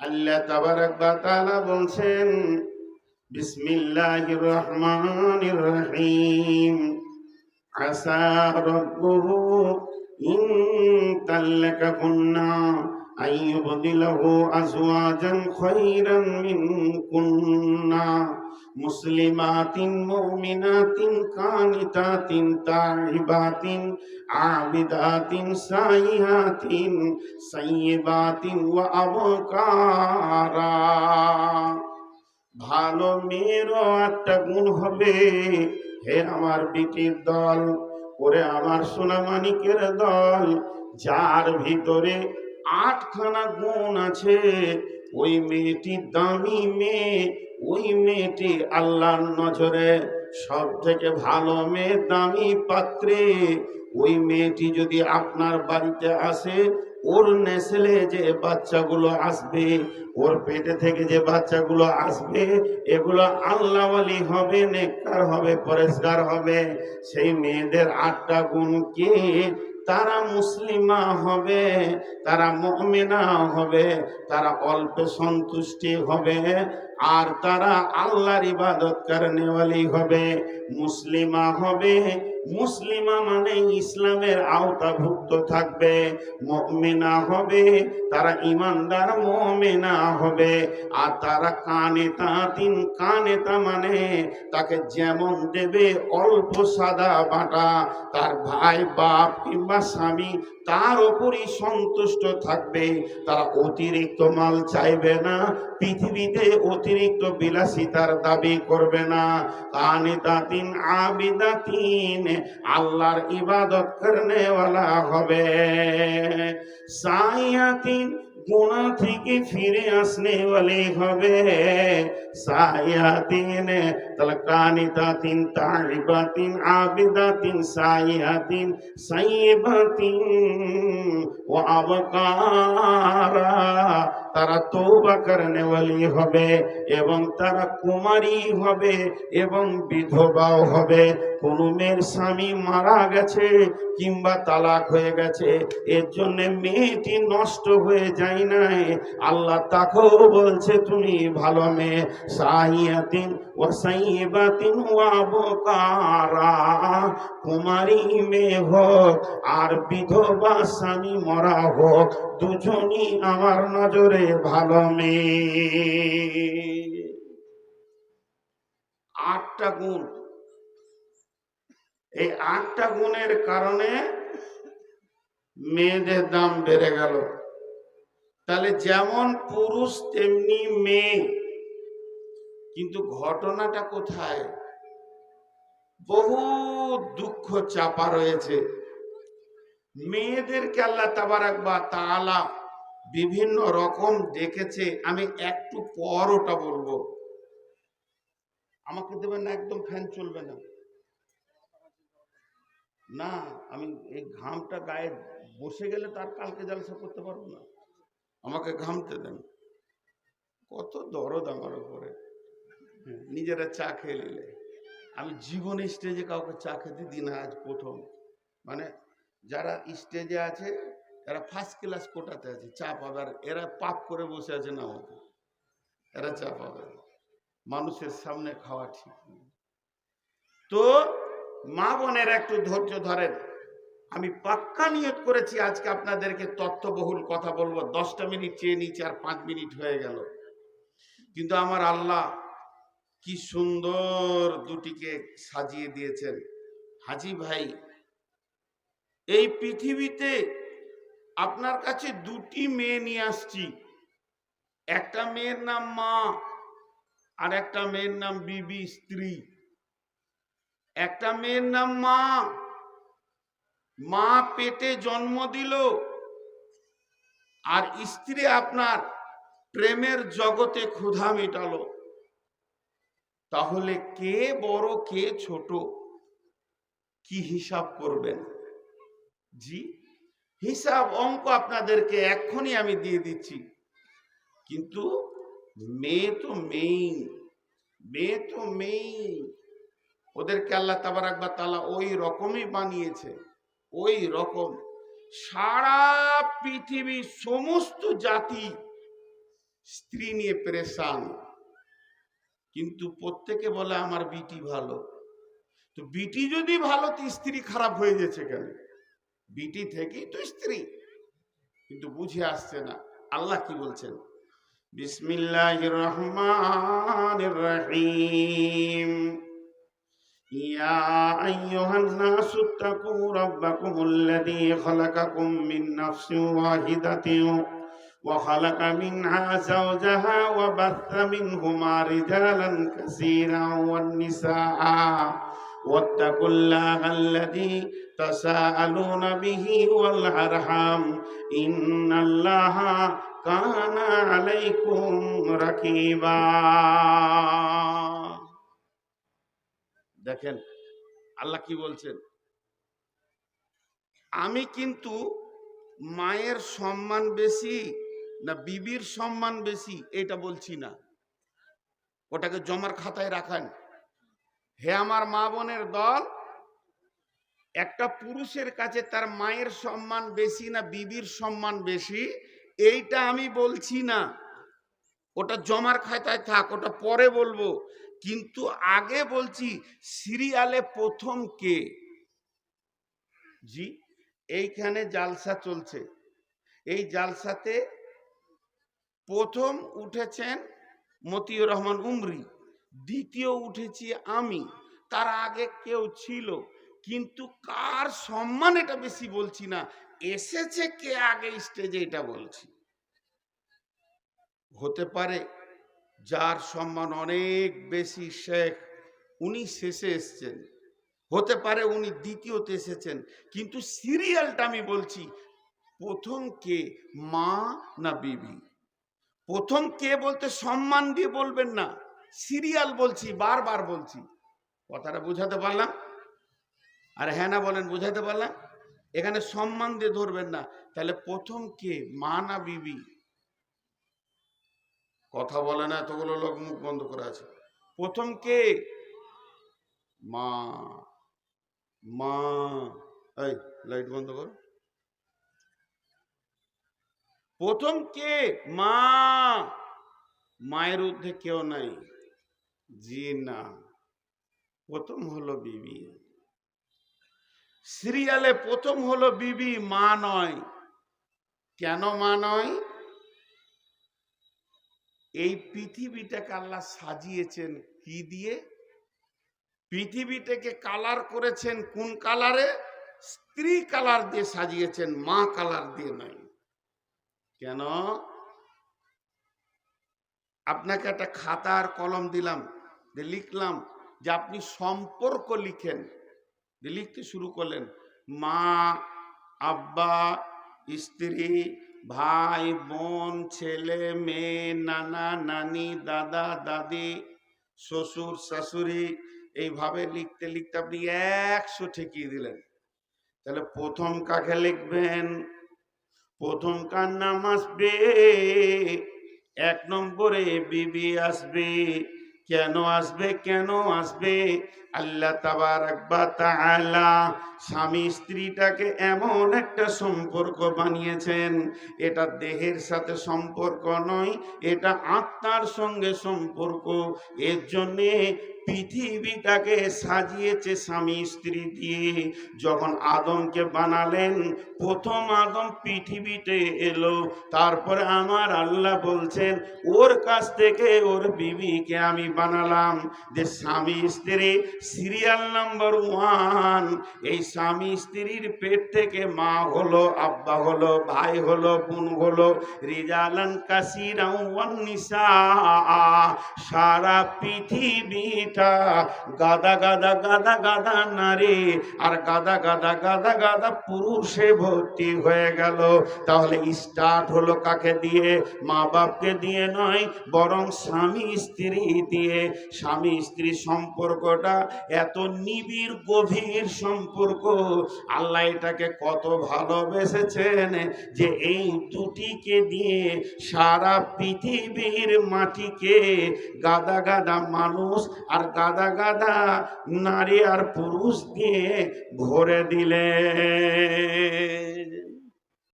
আল্লাহ তাবারাক ওয়া তাআলা বলছেন বিসমিল্লাহির রহমানির রহিম আসা রাব্বুহু ইন তাল্লাকাকুন্না أن يبدله أزواجا خيرا মুসলিমাতিন, মুমিনাতিন, কানিতাতিন, তাইবাতিন, আবিদাতিন, সাইহাতিন, সাইয়েবাতিন ওয়া আবকারা। ভালো মেয়েরও একটা গুণ হবে, হে আমার বিটির দল, ওরে আমার সোনামানিকের দল, যার ভিতরে আটখানা গুণ আছে, ওই মেয়েটি দামি মেয়ে ওই মেয়েটি আল্লাহর নজরে সব থেকে ভালো মেয়ে, দামি পাত্রে। ওই মেয়েটি যদি আপনার বাড়িতে আসে, ওর নেসলে যে বাচ্চাগুলো আসবে, ওর পেটে থেকে যে বাচ্চাগুলো আসবে, এগুলো আল্লাহওয়ালি হবে, নেককার হবে পরিষ্কার হবে। সেই মেয়েদের আটটা গুণ কে? তারা মুসলিমা হবে, তারা মমিনা হবে, তারা অল্পে সন্তুষ্টি হবে। আর তারা আল্লাহর ইবাদত কারণেওয়ালি হবে, মুসলিমা হবে। মুসলিমা মানে ইসলামের আওতাভুক্ত থাকবে, মমিনা হবে, তারা ইমানদার মমিনা হবে। আর তারা কানে তিন কানে মানে তাকে যেমন দেবে অল্প সাদা বাটা, তার ভাই, বাপ কিংবা স্বামী তার ওপরই সন্তুষ্ট থাকবে। তারা অতিরিক্ত মাল চাইবে না, পৃথিবীতে অতিরিক্ত বিলাসিতার দাবি করবে না। কানে তাতিন আবিদাতিন, আল্লাহর ইবাদত করনেওয়ালা হবে। সাইয়াতিন গুণা থেকে ফিরে আসনে বলে হবে। সায়াতিন তালকানিতাতিন তাইবাতিন আবিদাতিন সায়াতিন সাইবাতিন ও আবকারা তারা তৌবা वाली হবে এবং তারা কুমারী হবে এবং বিধবাও হবে। কোন মেয়ের স্বামী মারা গেছে কিংবা তালাক হয়ে গেছে, এর জন্য মেয়েটি নষ্ট হয়ে যায় নাই। আল্লাহ তাকেও বলছে, তুমি ভালো মেয়ে, সাহিয়াতিন ও সাইবাতিন ওয়াবকারা কুমারী মেয়ে হোক আর বিধবা স্বামী মরা হোক দুজনই আমার নজরে ভালো মেয়ে। আটটা গুণ। এই আটটা গুণের কারণে মেয়েদের দাম বেড়ে গেল। তাহলে যেমন পুরুষ, তেমনি মেয়ে। কিন্তু ঘটনাটা কোথায়? বহু দুঃখ চাপা রয়েছে। মেয়েদেরকে আল্লাহ তাবারাক বা তালা বিভিন্ন রকম দেখেছে আমি একটু পর ওটা বলব। আমাকে দেবেন না, একদম ফ্যান চলবে না। না, আমি এই ঘামটা গায়ে বসে গেলে তার কালকে জালসা করতে পারব না। আমাকে ঘামতে দেন। কত দরদ আমার উপরে। নিজেরা চা খেয়ে নিলে। আমি জীবনে স্টেজে কাউকে চা খেতে দিই না আজ প্রথম। মানে যারা স্টেজে আছে, এরা ফার্স্ট ক্লাস কোটাতে আছে, চা পাবে। আর এরা পাপ করে বসে আছে না আমাকে এরা চা পাবে। মানুষের সামনে খাওয়া ঠিক। তো মা বোনের একটু ধৈর্য ধরেন। আমি পাক্কা নিয়ত করেছি আজকে আপনাদেরকে তথ্যবহুল কথা বলব। দশটা মিনিট চেয়ে নিচ্ছে আর পাঁচ মিনিট হয়ে গেল। কিন্তু আমার আল্লাহ কি সুন্দর দুটিকে সাজিয়ে দিয়েছেন। হাজি ভাই এই পৃথিবীতে আপনার কাছে দুটি মেয়ে নিয়ে আসছি। একটা মেয়ের নাম মা, আর একটা মেয়ের নাম বিবি স্ত্রী। একটা মেয়ের নাম মা। মা পেটে জন্ম দিল, আর স্ত্রী আপনার প্রেমের জগতে ক্ষুধা মেটালো। তাহলে কে বড়, কে ছোট, কি হিসাব করবেন? জি? হিসাব অঙ্ক আপনাদেরকে এক্ষুনি আমি দিয়ে দিচ্ছি। কিন্তু মেয়ে তো মেইন মেয়ে তো মেইন ওদেরকে আল্লাহ তাবারাক বা তালা ওই রকমই বানিয়েছে, ওই রকম। সারা পৃথিবীর সমস্ত জাতি স্ত্রী নিয়ে পেরেশান। কিন্তু প্রত্যেকে বলে, আমার বিটি ভালো। তো বিটি যদি ভালো, তো স্ত্রী খারাপ হয়ে গেছে কেন? বিটি থেকেই তো স্ত্রী কিন্তু বুঝে আসছে না আল্লাহ কি বলছেন বিসমিল্লাহ রহমান রহিম يا أيها الناس اتقوا ربكم الذي خلقكم من نفس واحدة وخلق منها زوجها وبث منهما رجالا كثيرا والنساء واتقوا الله الذي تساءلون به والأرحام إن الله كان عليكم رقيبا দেখেন আল্লাহ কি বলছেন আমি কিন্তু মায়ের সম্মান বেশি না বিবির সম্মান বেশি এটা বলছি না ওটাকে জমার খাতায় রাখান হে আমার মা বোনের দল, একটা পুরুষের কাছে তার মায়ের সম্মান বেশি না বিবির সম্মান বেশি, এইটা আমি বলছি না। ওটা জমার খাতায় থাক, ওটা পরে বলব। কিন্তু আগে বলছি, সিরিয়ালে প্রথম কে? জি, এইখানে জালসা চলছে। এই জালসাতে প্রথম উঠেছেন মতিউর রহমান উমরি। দ্বিতীয় উঠেছি আমি। তার আগে কেউ ছিল, কিন্তু কার সম্মান এটা বেশি বলছি না, এসেছে কে আগে স্টেজে এটা বলছি। হতে পারে যার সম্মান অনেক বেশি শেখ, উনি শেষে এসছেন। হতে পারে উনি দ্বিতীয়তে এসেছেন, কিন্তু সিরিয়ালটা আমি বলছি, প্রথম কে, মা না বিবি? প্রথম কে বলতে সম্মান দিয়ে বলবেন না। সিরিয়াল বলছি, বারবার বলছি। কথাটা বুঝাতে পারলাম? আর হ্যাঁ না বলেন বুঝাতে পারলাম? এখানে সম্মান দিয়ে ধরবেন না। তাহলে প্রথম কে? মা না বিবি? কথা বলে না, এতগুলো লোক মুখ বন্ধ করে আছে। প্রথম কে? মা। মা। এই, লাইট বন্ধ কর। প্রথম কে? মা। মায়ের ঊর্ধ্বে কেউ নাই। জি না। প্রথম হলো বিবি। সিরিয়ালে প্রথম হলো বিবি, মা নয়। কেন মা নয়? এই পৃথিবীটাকে আল্লাহ সাজিয়েছেন কি দিয়ে? পৃথিবীটাকে কালার করেছেন কোন কালারে? স্ত্রী কালার দিয়ে সাজিয়েছেন, মা কালার দিয়ে নয়। কেন? আপনাকে একটা খাতা আর কলম দিলাম। যে লিখলাম যে আপনি সম্পর্ক লিখেন। যে লিখতে শুরু করলেন, মা, আব্বা, স্ত্রী, ভাই, বোন, ছেলে, মেয়ে, নানা, নানি, দাদা, দাদি, শ্বশুর, শাশুড়ি, এইভাবে লিখতে লিখতে আপনি একশো ঠেকিয়ে দিলেন। তাহলে প্রথম কাকে লিখবেন? প্রথম কার নাম আসবে? এক নম্বরে বিবি আসবে। কেন আসবে কেন আসবে? আল্লাহ তাআলা স্বামী স্ত্রীটাকে এমন একটা সম্পর্ক বানিয়েছেন, এটা দেহের সাথে সম্পর্ক নয়, এটা আত্মার সঙ্গে সম্পর্ক। এর জন্যে পৃথিবীটাকে সাজিয়েছে স্বামী স্ত্রী দিয়ে। যখন আদমকে বানালেন, প্রথম আদম পৃথিবীতে এলো, তারপরে আমার আল্লাহ বলছেন, ওর কাছ থেকে ওর বিবিকে আমি বানালাম। যে স্বামী স্ত্রী সিরিয়াল নাম্বার ওয়ান। এই স্বামী স্ত্রীর পেট থেকে মা হলো, আব্বা হলো, ভাই হলো, বোন হলো। রিজালান কাসিরা সারা পৃথিবীটা গাদা গাদা গাদা গাদা নারী। আর গাদা গাদা গাদা গাদা পুরুষে ভর্তি হয়ে গেল। তাহলে স্টার্ট হলো কাকে দিয়ে? মা বাপকে দিয়ে নয়, বরং স্বামী স্ত্রী দিয়ে। স্বামী স্ত্রী সম্পর্কটা এত নিবিড় গভীর সম্পর্ক। আল্লাহ এটাকে কত ভালোবেসেছেন যে এই দুটিকে দিয়ে সারা পৃথিবীর মাটিকে গাদা গাদা মানুষ আর গাদা গাদা নারী আর পুরুষ দিয়ে ভরে দিলেন।